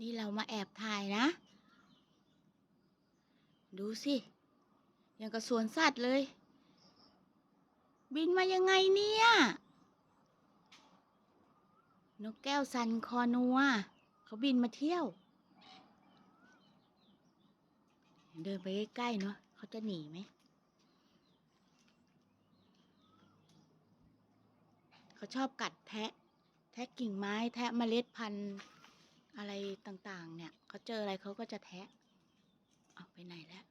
นี่เรามาแอบถ่ายนะ ดูสิยังกับสวนสัตว์เลย บินมายังไงเนี่ย นกแก้วซันคอนัว เขาบินมาเที่ยว เดินไปใกล้ๆเนาะเขาจะหนีไหม เขาชอบกัดแทะ แทะกิ่งไม้แทะเมล็ดพันธุ์ อะไรต่างๆ เนี่ยเขาเจออะไรเขาก็จะแทะเอาไปไหนแล้ว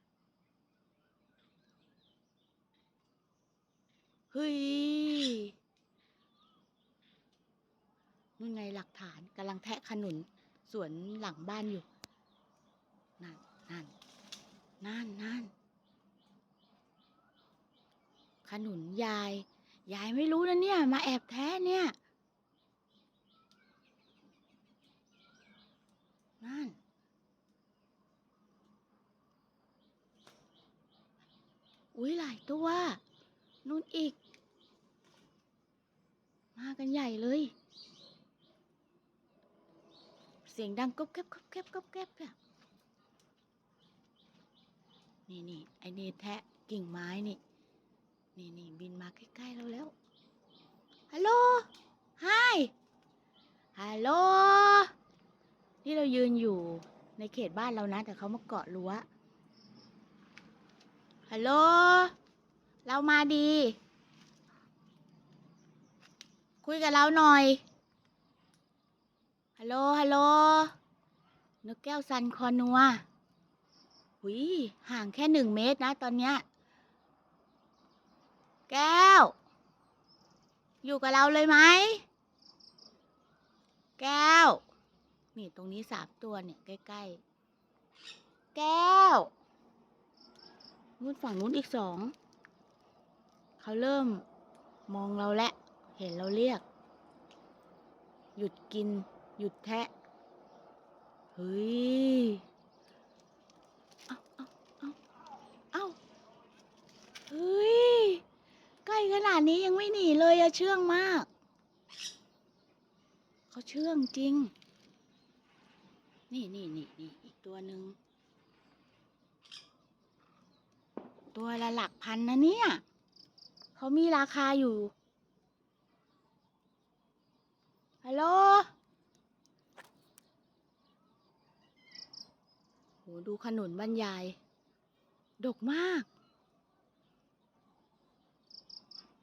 เฮ้ยนู่นไงหลักฐานกำลังแทะขนุนสวนหลังบ้านอยู่ นั่นนั่นนั่นนั่นขนุนยาย ยายไม่รู้นะเนี่ย มาแอบแท้เนี่ย นั่น อุ้ยหลายตัว นู่นอีก มากันใหญ่เลย เสียงดังก๊บแก๊บก๊บแก๊บก๊บแก๊บนี่นี่ไอเนแทะกิ่งไม้นี่ นี่นี่บินมาใกล้ๆเราแล้ว ฮัลโหลไฮฮัลโหล นี่เรายืนอยู่ในเขตบ้านเรานะ แต่เขามาเกาะรั้วฮัลโหล เรามาดี คุยกับเราหน่อย ฮัลโหล ฮัลโหล นกแก้วซันคอนัวหุยห่างแค่หนึ่งเมตรนะตอนเนี้ย แก้ว อยู่กับเราเลยไหม แก้ว นี่ตรงนี้สามตัวเนี่ยใกล้ๆ แก้วนู้นฝั่งนู้นอีกสอง เขาเริ่มมองเราแล้วเห็นเราเรียก หยุดกิน หยุดแทะ เฮ้ย เอาเอาเอาเอาเฮ้ย ใกล้ขนาดนี้ยังไม่หนีเลยอะเชื่องมาก เขาเชื่องจริง นี่นี่นี่นี่อีกตัวหนึ่ง ตัวละหลักพันนะเนี่ย เขามีราคาอยู่ ฮัลโหลโหดูขนุนบรรยาย ดกมาก